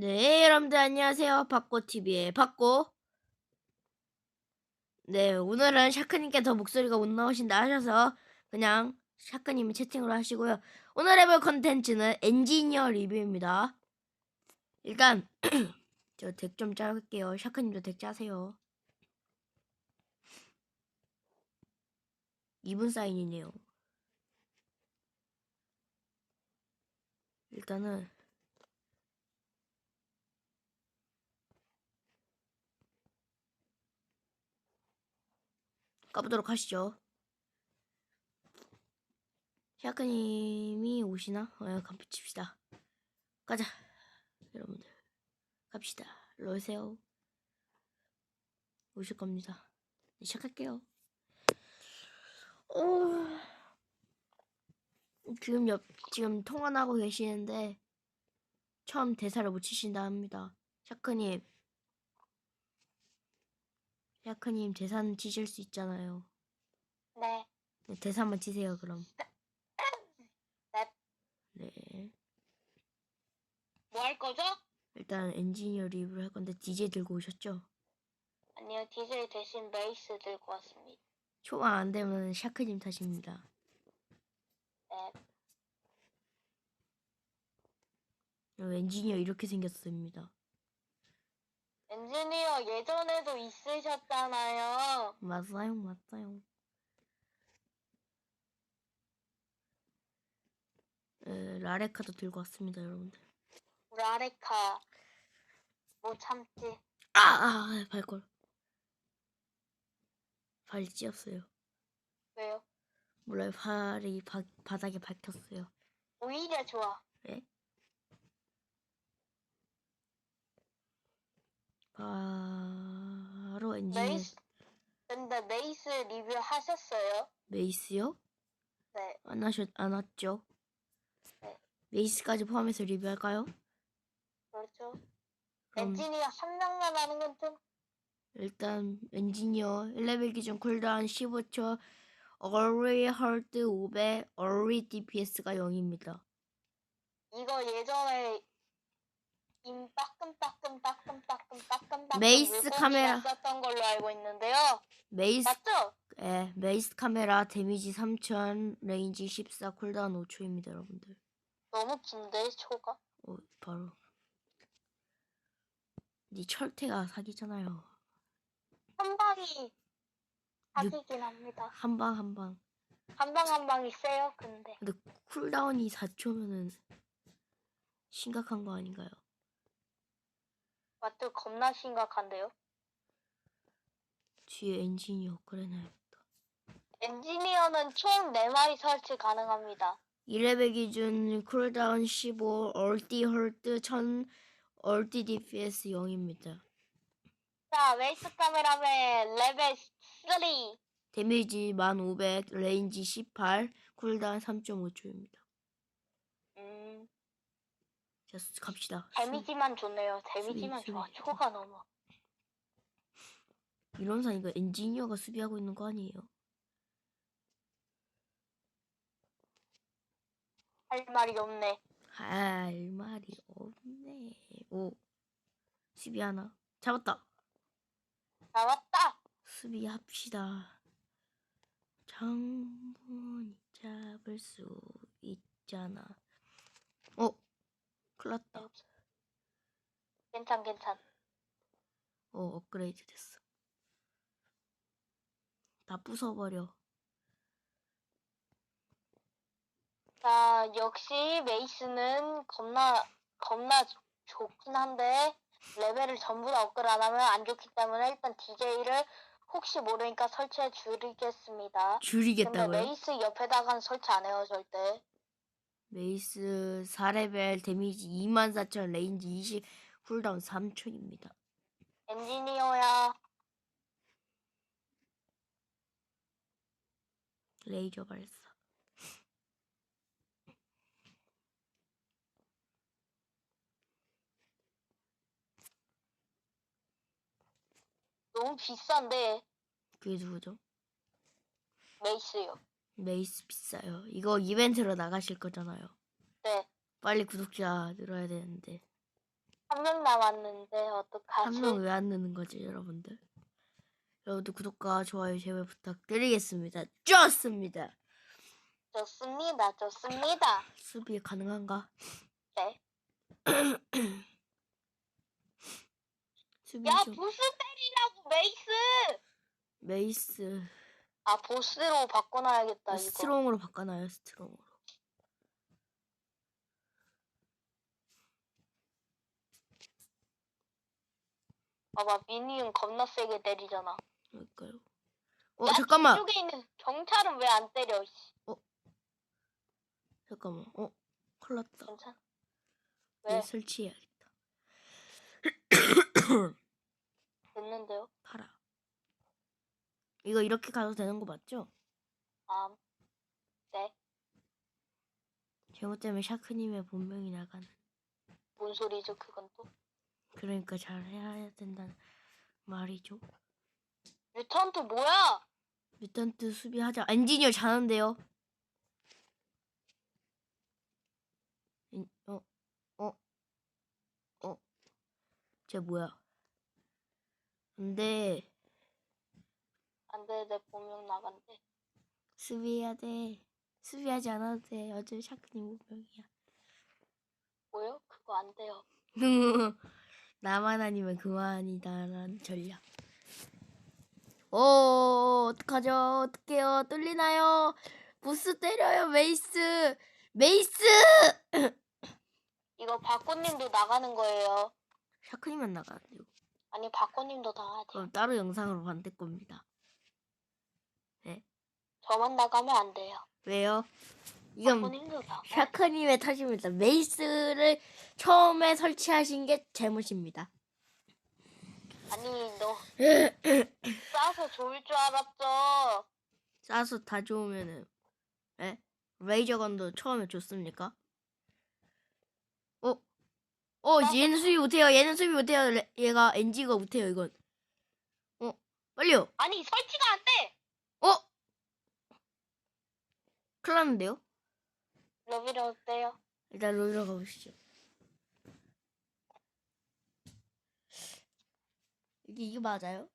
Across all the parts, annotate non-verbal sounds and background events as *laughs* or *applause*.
네, 여러분들 안녕하세요. 박고TV의 박고. 네, 오늘은 샤크님께 더 목소리가 못 나오신다 하셔서 그냥 샤크님이 채팅으로 하시고요. 오늘 해볼 컨텐츠는 엔지니어 리뷰입니다. 일단 *clears throat* 저 덱 좀 짜볼게요. 샤크님도 덱 짜세요. 이분 사인이네요. 일단은 까보도록 하시죠. 샤크님이 오시나? 어, 간 붙입시다. 가자. 여러분들. 갑시다. 오세요. 오실 겁니다. 네, 시작할게요. 오... 지금 옆, 지금 통화하고 계시는데, 처음 대사를 못 치신다 합니다. 샤크님. 샤크님 대사는 치실 수 있잖아요. 네. 네, 대사 한번 치세요, 그럼. 네. 네. 뭐 할 거죠? 일단 엔지니어 리뷰를 할 건데 DJ 들고 오셨죠? 아니요, 디젤 대신 베이스 들고 왔습니다. 초과 안 되면 샤크님 탓입니다. 네. 어, 엔지니어 이렇게 생겼습니다. 엔지니어 예전에도 있으셨잖아요. 맞아요, 맞아요. 에, 라레카도 들고 왔습니다, 여러분들. 라레카. 못 참지. 아, 아, 아 발골. 발 찧었어요. 왜요? 몰라요, 발이 바, 바닥에 박혔어요. 오히려 좋아. 네? 바로 엔지니어 메이스. 근데 메이스 리뷰 하셨어요? 메이스요? 네. 안 하셨 안 왔죠? 네. 메이스까지 포함해서 리뷰할까요? 그렇죠. 그럼 엔지니어 한 명만 하는 건 좀. 일단 엔지니어 1레벨 기준 쿨다운 15초 얼리 헐드 500 얼리 DPS가 0입니다. 이거 예전에 임빠 메이스 카메라. 썼던 걸로 알고 있는데요. 메이스 맞죠? 예, 메이스 카메라 데미지 3000 레인지 14 쿨다운 5초입니다, 여러분들. 너무 긴데 초가? 어, 바로 니 철퇴가 사기잖아요. 한 방이 사기긴 합니다. 한 방 한 방. 한 방 한 방이 세요. 근데 근데 쿨다운이 4초면은 심각한 거 아닌가요? 맞죠? 겁나 심각한데요. 뒤에 엔지니어 업그레이드해야겠다. 엔지니어는 총 4마리 설치 가능합니다. 1레벨 기준 쿨다운 15, 얼티 헐트 1000, 얼티 DPS 0입니다. 자, 웨이스 카메라맨 레벨 3. 데미지 1500, 레인지 18, 쿨다운 3.5초입니다. 음, 자, 수- 갑시다. 데미지만 좋네요. 데미지만 좋아. 초가 너무. 이런상 이거 엔지니어가 수비하고 있는 거 아니에요? 할 말이 없네. 할 말이 없네. 오, 수비 하나. 잡았다. 나왔다. 수비합시다. 장군이 잡을 수 있잖아. 어, 큰일 났다. 괜찮, 괜찮. 어, 업그레이드 됐어. 다 부숴버려. 자, 역시 메이스는 겁나, 겁나 좋- 좋긴 한데, 레벨을 전부 다 업글 안 하면 안 좋기 때문에 일단 DJ를 혹시 모르니까 설치해 줄이겠습니다. 근데 줄이겠다고요? 메이스 옆에다가는 설치 안 해요, 절대. 메이스 4레벨 데미지 24,000 레인지 20 쿨다운 3초입니다. 엔지니어야. 레이저 발사. 너무 비싼데, 그게 누구죠? 메이스요. 메이스 비싸요. 이거 이벤트로 나가실 거잖아요. 네. 빨리 구독자 늘어야 되는데. 한 명 남았는데 한 어떡하지? 명왜 안 느는 거지, 여러분들? 여러분들 구독과 좋아요 제발 부탁드리겠습니다. 좋습니다. 좋습니다. 좋습니다. 수비 가능한가? 네. *clears throat* 수비 야좀 보스 때리라고 메이스. 메이스 아 보스로 바꿔놔야겠다 이거. 스트롱으로 바꿔놔요 스트롱으로. 봐봐 미니는 겁나 세게 때리잖아. 그럴까요? 어 야, 잠깐만 뒤쪽에 있는 경찰은 왜 안 때려? 씨. 잠깐만 어 큰일 났다. 괜찮? 얘 왜? 설치해야겠다. 됐는데요? *coughs* 팔아. 이거 이렇게 가도 되는 거 맞죠? 아, 네. 잘못되면 샤크님의 본명이 나가는. 뭔 소리죠 그건 또? 그러니까 잘 해야 된다는 말이죠. 뮤턴트 뭐야? 뮤턴트 수비하자. 엔지니어 잘하는데요. 엔- 어, 어, 어. 쟤 뭐야? 안돼. 안 돼 내 본명 나간대. 수비해야 돼. 수비하지 않아도 돼. 어차피 샤크님 본명이야. 뭐요? 그거 안 돼요. *laughs* 나만 아니면 그만이다라는 전략. 오, 어떡하죠? 어떡해요? 뚫리나요? 보스 때려요, 메이스! 메이스! 이거 바코님도 나가는 거예요. 샤크님만 나가는데요. 아니 바코님도 나가야 돼. 그럼 따로 영상으로 만들 겁니다. 저만 나가면 안 돼요. 왜요? 이건 나가. 샤크님의 탓입니다. 메이스를 처음에 설치하신 게 잘못입니다. 아니 너 *laughs* 싸서 좋을 줄 알았죠. 싸서 다 좋으면은, 에? 레이저건도 처음에 줬습니까? 어? 어, 얘는 수비 못해요. 얘는 수비 못해요. 레- 얘가 NG가 못해요, 이건. 어, 빨리요. 아니 설치가 안 돼. 어? 큰일 났는데요? 러비를 어때요? 일단 롤러 가보시죠. 이게, 이게 맞아요?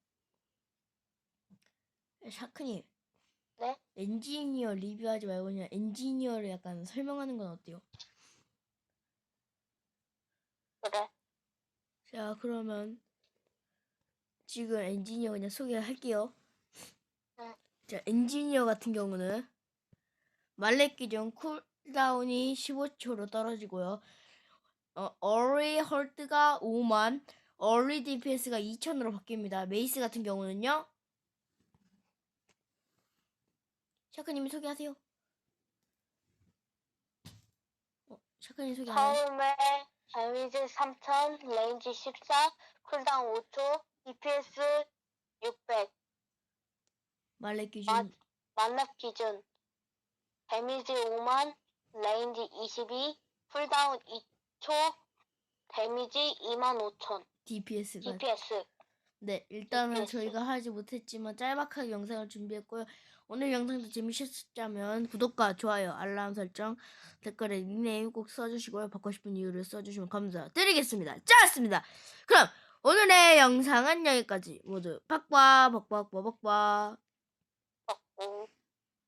샤크님. 네? 엔지니어 리뷰하지 말고 그냥 엔지니어를 약간 설명하는 건 어때요? 그래. 자, 그러면 지금 엔지니어 그냥 소개할게요. 네. 자, 엔지니어 같은 경우는 말렙 기준 쿨다운이 15초로 떨어지고요. 어, 어리 헐트가 5만, 어리 DPS가 2000으로 바뀝니다. 메이스 같은 경우는요. 샤크님이 소개하세요. 어, 샤크님 소개 안 해요? 처음에 데미지 3000, 레인지 14, 쿨다운 5초, DPS 600, 말렙 기준 아, 만렙 기준 데미지 5만, 레인지 22, 쿨다운 2초, 데미지 25,000, DPS가 DPS. 네, 일단은 DPS. 저희가 하지 못했지만 짤막하게 영상을 준비했고요. 오늘 영상도 재미있었다면 구독과 좋아요, 알람 설정, 댓글에 닉네임 꼭 써주시고요. 받고 싶은 이유를 써주시면 감사드리겠습니다. 짰습니다. 그럼 오늘의 영상은 여기까지 모두 빡빡 빡빡 빡빡 어,